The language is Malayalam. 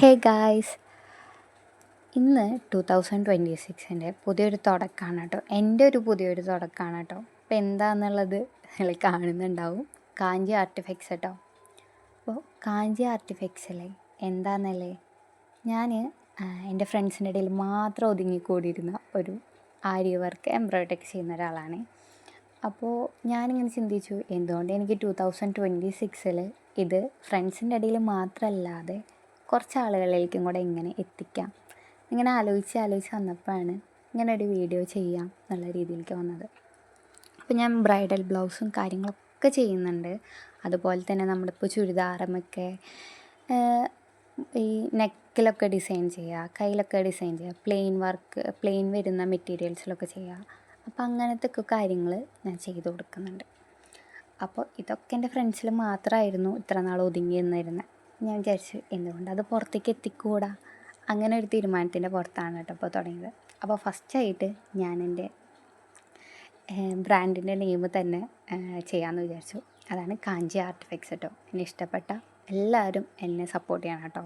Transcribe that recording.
ഹേ ഗായ്സ് ഇന്ന് ടു തൗസൻഡ് ട്വന്റി സിക്സിന്റെ പുതിയൊരു തുടക്കമാണ് കേട്ടോ. എന്റെ ഒരു പുതിയൊരു തുടക്കമാണ് കേട്ടോ. അപ്പോൾ എന്താണെന്നുള്ളത് നിങ്ങൾ കാണുന്നുണ്ടാവും. കാഞ്ചി ആർട്ടിഫെക്സ് കേട്ടോ. അപ്പോൾ കാഞ്ചി ആർട്ടിഫെക്സല്ലേ എന്താണെന്നല്ലേ ഞാൻ എന്റെ ഫ്രണ്ട്സിന്റെ ഇടയിൽ മാത്രം ഒതുങ്ങിക്കൂടിയിരുന്ന ഒരു ആര്യ വർക്ക് എംബ്രോയിഡറി ചെയ്യുന്ന ഒരാളാണ്. അപ്പോൾ ഞാനിങ്ങനെ ചിന്തിച്ചു എന്തുകൊണ്ട് എനിക്ക് ടു തൗസൻഡ് ട്വന്റി സിക്സിൽ ഇത് ഫ്രണ്ട്സിന്റെ ഇടയിൽ മാത്രമല്ലാതെ കുറച്ച് ആളുകളിലേക്കും കൂടെ എങ്ങനെ എത്തിക്കാം. ഇങ്ങനെ ആലോചിച്ച് ആലോചിച്ച് വന്നപ്പോഴാണ് ഇങ്ങനെ ഒരു വീഡിയോ ചെയ്യാം എന്നുള്ള രീതിയിലേക്ക് വന്നത്. അപ്പോൾ ഞാൻ ബ്രൈഡൽ ബ്ലൗസും കാര്യങ്ങളൊക്കെ ചെയ്യുന്നുണ്ട്. അതുപോലെ തന്നെ നമ്മളിപ്പോൾ ചുരിദാറുമൊക്കെ ഈ നെക്കിലൊക്കെ ഡിസൈൻ ചെയ്യുക കയ്യിലൊക്കെ ഡിസൈൻ ചെയ്യുക പ്ലെയിൻ വർക്ക് പ്ലെയിൻ വരുന്ന മെറ്റീരിയൽസിലൊക്കെ ചെയ്യുക. അപ്പോൾ അങ്ങനത്തെ ഒക്കെ കാര്യങ്ങൾ ഞാൻ ചെയ്ത് കൊടുക്കുന്നുണ്ട്. അപ്പോൾ ഇതൊക്കെ എന്റെ ഫ്രണ്ട്സിൽ മാത്രമായിരുന്നു ഇത്ര നാൾ ഒതുങ്ങി നിന്നിരുന്നത് ഞാൻ വിചാരിച്ചു എന്തുകൊണ്ട് അത് പുറത്തേക്ക് എത്തിക്കൂടാ? അങ്ങനെ ഒരു തീരുമാനത്തിന്റെ പുറത്താണ് കേട്ടോ ഇപ്പോൾ തുടങ്ങിയത്. അപ്പോൾ ഫസ്റ്റായിട്ട് ഞാൻ എന്റെ ബ്രാൻഡിന്റെ നെയിം തന്നെ ചെയ്യാമെന്ന് വിചാരിച്ചു. അതാണ് കാഞ്ചി ആർട്ടിഫെക്ട്സ് കേട്ടോ. എന്നെ ഇഷ്ടപ്പെട്ട എല്ലാവരും എന്നെ സപ്പോർട്ട് ചെയ്യണം കേട്ടോ.